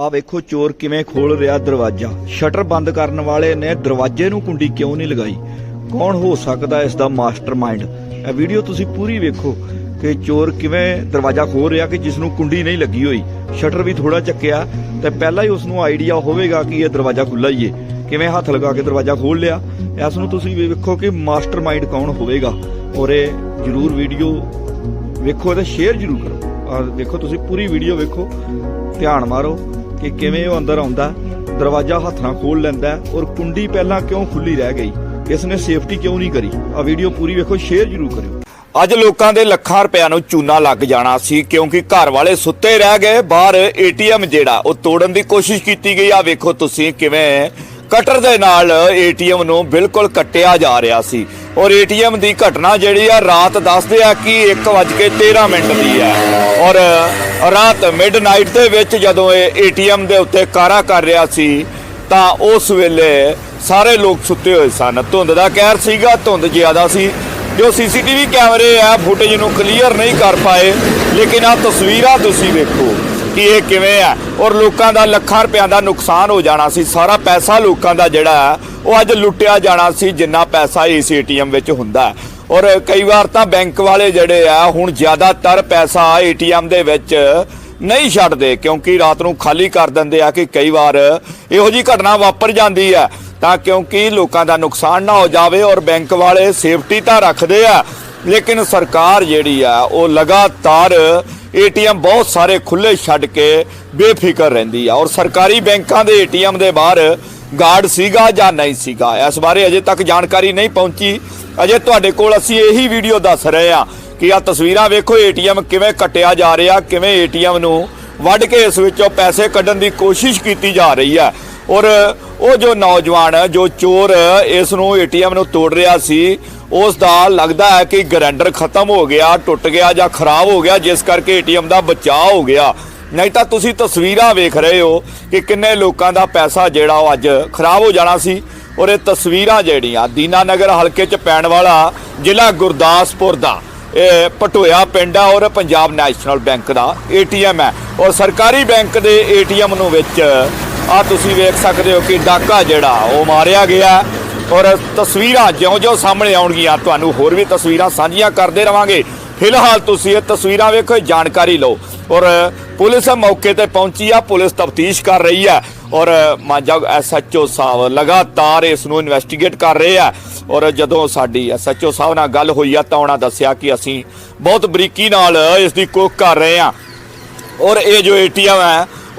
ਆ ਵੇਖੋ ਚੋਰ ਕਿਵੇਂ ਖੋਲ ਰਿਹਾ ਦਰਵਾਜ਼ਾ। ਸ਼ਟਰ ਬੰਦ ਕਰਨ ਵਾਲੇ ਨੇ ਦਰਵਾਜ਼ੇ ਨੂੰ ਕੁੰਡੀ ਕਿਉਂ ਨਹੀਂ ਲਗਾਈ? ਕੌਣ ਹੋ ਸਕਦਾ ਇਸ ਦਾ ਮਾਸਟਰਮਾਈਂਡ? ਇਹ ਵੀਡੀਓ ਤੁਸੀਂ ਪੂਰੀ ਵੇਖੋ ਕਿ ਚੋਰ ਕਿਵੇਂ ਦਰਵਾਜ਼ਾ ਖੋਲ ਰਿਹਾ ਕਿ ਜਿਸ ਨੂੰ ਕੁੰਡੀ ਨਹੀਂ ਲੱਗੀ ਹੋਈ। ਸ਼ਟਰ ਵੀ ਥੋੜਾ ਚੱਕਿਆ ਤੇ ਪਹਿਲਾਂ ਹੀ ਉਸ ਨੂੰ ਆਈਡੀਆ ਹੋਵੇਗਾ ਕਿ ਇਹ ਦਰਵਾਜ਼ਾ ਖੁੱਲਾ ਹੀ ਏ। ਕਿਵੇਂ ਹੱਥ ਲਗਾ ਕੇ ਦਰਵਾਜ਼ਾ ਖੋਲ ਲਿਆ? ਇਸ ਨੂੰ ਤੁਸੀਂ ਵੇਖੋ ਕਿ ਮਾਸਟਰਮਾਈਂਡ ਕੌਣ ਹੋਵੇਗਾ। ਔਰ ਇਹ ਜਰੂਰ ਵੀਡੀਓ ਵੇਖੋ ਤੇ ਸ਼ੇਅਰ ਜਰੂਰ ਕਰੋ। ਆ ਦੇਖੋ, ਤੁਸੀਂ ਪੂਰੀ ਵੀਡੀਓ ਵੇਖੋ। ਧਿਆਨ ਮਾਰੋ ਕਿ ਕਿਵੇਂ ਉਹ ਅੰਦਰ ਆਉਂਦਾ, ਦਰਵਾਜ਼ਾ ਹੱਥ ਨਾਲ ਖੋਲ ਲੈਂਦਾ ਔਰ ਕੁੰਡੀ ਪਹਿਲਾਂ ਕਿਉਂ ਖੁੱਲੀ ਰਹਿ ਗਈ? ਇਸ ਨੇ ਸੇਫਟੀ ਕਿਉਂ ਨਹੀਂ ਕਰੀ? ਆ ਵੀਡੀਓ ਪੂਰੀ ਵੇਖੋ ਸ਼ੇਅਰ ਜਰੂਰ ਕਰਿਓ। ਅੱਜ ਲੋਕਾਂ ਦੇ ਲੱਖਾਂ ਰੁਪਿਆਂ ਨੂੰ ਚੂਨਾ ਲੱਗ ਜਾਣਾ ਸੀ ਕਿਉਂਕਿ ਘਰ ਵਾਲੇ ਸੁੱਤੇ ਰਹਿ ਗਏ, ਬਾਹਰ ਏਟੀਐਮ ਜਿਹੜਾ, ਉਹ ਤੋੜਨ ਦੀ ਕੋਸ਼ਿਸ਼ ਕੀਤੀ ਗਈ। ਆ ਵੇਖੋ ਤੁਸੀਂ ਕਿਵੇਂ ਕਟਰ ਦੇ ਨਾਲ ਏਟੀਐਮ ਨੂੰ ਬਿਲਕੁਲ ਕੱਟਿਆ ਜਾ ਰਿਹਾ ਸੀ। ਔਰ ਏਟੀਐਮ ਦੀ ਘਟਨਾ ਜਿਹੜੀ ਆ, ਰਾਤ ਦੱਸਦੇ ਆ ਕਿ 1:13 ਮਿੰਟ ਦੀ ਹੈ। ਔਰ, ਰਾਤ ਮਿਡਨਾਈਟ ਦੇ ਵਿੱਚ ਜਦੋਂ ਇਹ ਏਟੀਐਮ ਦੇ ਉੱਤੇ ਕਾਰਾ ਕਰ ਰਿਹਾ ਸੀ, ਤਾਂ ਉਸ ਵੇਲੇ ਸਾਰੇ ਲੋਕ ਸੁੱਤੇ ਹੋਏ ਸਨ। ਧੁੰਦ ਦਾ ਕਹਿਰ ਸੀਗਾ, ਧੁੰਦ ਜ਼ਿਆਦਾ ਸੀ। ਜੋ ਸੀਸੀਟੀਵੀ ਕੈਮਰੇ ਆ ਫੁਟੇਜ ਨੂੰ ਕਲੀਅਰ ਨਹੀਂ ਕਰ ਪਾਏ, ਲੇਕਿਨ ਆ ਤਸਵੀਰਾਂ ਤੁਸੀਂ ਵੇਖੋ। ਕਿ ਇਹ ਕਿਵੇਂ ਆ? ਔਰ ਲੋਕਾਂ ਦਾ ਲੱਖਾਂ ਰੁਪਿਆਂ ਦਾ ਨੁਕਸਾਨ ਹੋ ਜਾਣਾ ਸੀ। ਸਾਰਾ ਪੈਸਾ ਲੋਕਾਂ ਦਾ ਜਿਹੜਾ ਉਹ ਅੱਜ ਲੁੱਟਿਆ ਜਾਣਾ ਸੀ, ਜਿੰਨਾ ਪੈਸਾ ਇਸ ਏਟੀਐਮ ਵਿੱਚ ਹੁੰਦਾ ਔਰ ਕਈ ਵਾਰ ਤਾਂ ਬੈਂਕ ਵਾਲੇ ਜਿਹੜੇ ਆ, ਹੁਣ ਜ਼ਿਆਦਾਤਰ ਪੈਸਾ ਏਟੀਐਮ ਦੇ ਵਿੱਚ ਨਹੀਂ ਛੱਡਦੇ, ਕਿਉਂਕਿ ਰਾਤ ਨੂੰ ਖਾਲੀ ਕਰ ਦਿੰਦੇ ਆ ਕਿ ਕਈ ਵਾਰ ਇਹੋ ਜੀ ਘਟਨਾ ਵਾਪਰ ਜਾਂਦੀ ਹੈ ਤਾਂ ਕਿਉਂਕਿ ਲੋਕਾਂ ਦਾ ਨੁਕਸਾਨ ਨਾ ਹੋ ਜਾਵੇ ਔਰ ਬੈਂਕ ਵਾਲੇ ਸੇਫਟੀ ਤਾਂ ਰੱਖਦੇ ਆ ਲੇਕਿਨ ਸਰਕਾਰ ਜਿਹੜੀ ਆ, ਉਹ ਲਗਾਤਾਰ ਏਟੀਐਮ ਬਹੁਤ ਸਾਰੇ ਖੁੱਲੇ ਛੱਡ ਕੇ ਬੇਫਿਕਰ ਰਹਿੰਦੀ ਆ। ਔਰ ਸਰਕਾਰੀ ਬੈਂਕਾਂ ਦੇ ਏਟੀਐਮ ਦੇ ਬਾਹਰ ਗਾਰਡ ਸੀਗਾ ਜਾਂ ਨਹੀਂ ਸੀਗਾ, ਇਸ ਬਾਰੇ ਅਜੇ ਤੱਕ ਜਾਣਕਾਰੀ ਨਹੀਂ ਪਹੁੰਚੀ। ਅਜੇ ਤੁਹਾਡੇ ਕੋਲ ਅਸੀਂ ਇਹੀ ਵੀਡੀਓ ਦੱਸ ਰਹੇ ਆ ਕਿ ਆ ਤਸਵੀਰਾਂ ਵੇਖੋ, ਏਟੀਐਮ ਕਿਵੇਂ ਕੱਟਿਆ ਜਾ ਰਿਹਾ, ਕਿਵੇਂ ਏਟੀਐਮ ਨੂੰ ਵੱਢ ਕੇ ਇਸ ਵਿੱਚੋਂ ਪੈਸੇ ਕੱਢਣ ਦੀ ਕੋਸ਼ਿਸ਼ ਕੀਤੀ ਜਾ ਰਹੀ ਹੈ ਔਰ ਉਹ ਜੋ ਨੌਜਵਾਨ, ਜੋ ਚੋਰ ਇਸ ਨੂੰ ਏਟੀਐਮ ਨੂੰ ਤੋੜ ਰਿਹਾ ਸੀ ਉਸ ਦਾ ਲੱਗਦਾ ਹੈ ਕਿ ਗਰੈਂਡਰ ਖਤਮ ਹੋ ਗਿਆ, ਟੁੱਟ ਗਿਆ ਜਾਂ ਖਰਾਬ ਹੋ ਗਿਆ, ਜਿਸ ਕਰਕੇ ਏਟੀਐਮ ਦਾ ਬਚਾਅ ਹੋ ਗਿਆ। ਨਹੀਂ ਤਾਂ ਤੁਸੀਂ ਤਸਵੀਰਾਂ ਵੇਖ ਰਹੇ ਹੋ ਕਿ ਕਿੰਨੇ ਲੋਕਾਂ ਦਾ ਪੈਸਾ ਜਿਹੜਾ ਉਹ ਅੱਜ ਖਰਾਬ ਹੋ ਜਾਣਾ ਸੀ ਔਰ ਇਹ ਤਸਵੀਰਾਂ ਜਿਹੜੀਆਂ ਦੀਨਾਨਗਰ ਹਲਕੇ 'ਚ ਪੈਣ ਵਾਲਾ ਜ਼ਿਲ੍ਹਾ ਗੁਰਦਾਸਪੁਰ ਦਾ, ਇਹ ਪਟੋਇਆ ਪਿੰਡ ਆ ਔਰ ਪੰਜਾਬ ਨੈਸ਼ਨਲ ਬੈਂਕ ਦਾ ਏਟੀਐਮ ਹੈ। ਔਰ ਸਰਕਾਰੀ ਬੈਂਕ ਦੇ ਏਟੀਐਮ ਨੂੰ ਵਿੱਚ ਆ ਤੁਸੀਂ ਵੇਖ ਸਕਦੇ ਹੋ ਕਿ ਡਾਕਾ ਜਿਹੜਾ ਉਹ ਮਾਰਿਆ ਗਿਆ। ਔਰ ਤਸਵੀਰਾਂ ਜਿਉਂ-ਜਿਉਂ ਸਾਹਮਣੇ ਆਉਣਗੀਆਂ, ਤੁਹਾਨੂੰ ਹੋਰ ਵੀ ਤਸਵੀਰਾਂ ਸਾਂਝੀਆਂ ਕਰਦੇ ਰਵਾਂਗੇ। ਫਿਲਹਾਲ ਤੁਸੀਂ ਇਹ ਤਸਵੀਰਾਂ ਵੇਖੋ ਜਾਣਕਾਰੀ ਲਓ। ਔਰ ਪੁਲਿਸ ਮੌਕੇ ਤੇ ਪਹੁੰਚੀ ਆ, ਪੁਲਿਸ ਤਫਤੀਸ਼ ਕਰ ਰਹੀ ਹੈ। ਔਰ ਮਾਝਾ ਐਸਐਚਓ ਸਾਹਿਬ ਲਗਾਤਾਰ ਇਸ ਨੂੰ ਇਨਵੈਸਟੀਗੇਟ ਕਰ ਰਹੇ ਆ। ਔਰ ਜਦੋਂ ਸਾਡੀ ਐਸਐਚਓ ਸਾਹਿਬ ਨਾਲ ਗੱਲ ਹੋਈ ਆ, ਤਾਂ ਉਹਨਾਂ ਦੱਸਿਆ ਕਿ ਅਸੀਂ ਬਹੁਤ ਬਰੀਕੀ ਨਾਲ ਇਸ ਦੀ ਕੋਕ ਕਰ ਰਹੇ ਆ। ਔਰ ਇਹ ਜੋ ਏਟੀਐਮ ਹੈ